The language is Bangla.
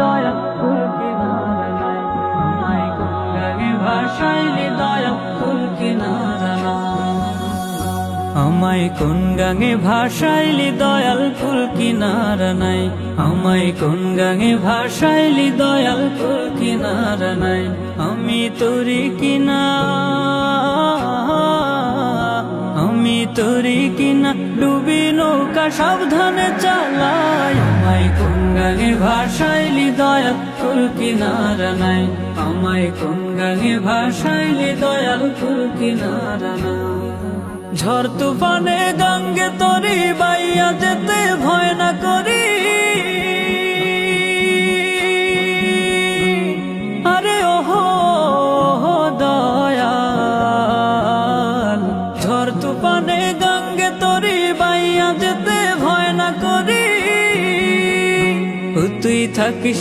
দয়া ফুল কিনারা নাই আমায় কোন গাঙে ভাষাইলি দয়া ফুল আমায় কোন গাঙে ভাষাইলি দয়াল ফুল কিনার নাই আমায় কোন গাঙে ভাষাইলি দয়াল ফুল কিনার নাই আমি তোরি কিনা, আমি তোরি কিনা। ডুবি নৌকা সাবধানে গাঙে ভাষাইলি দয়াল ফুল কিনারা নাই। আমায় কোন গানে ভাষাইলি দয়াল ফুল কিনারা নাই। ঝড় তুফানে গঙ্গে তরি বাইয়া যেতে ভয় তুই থাকিস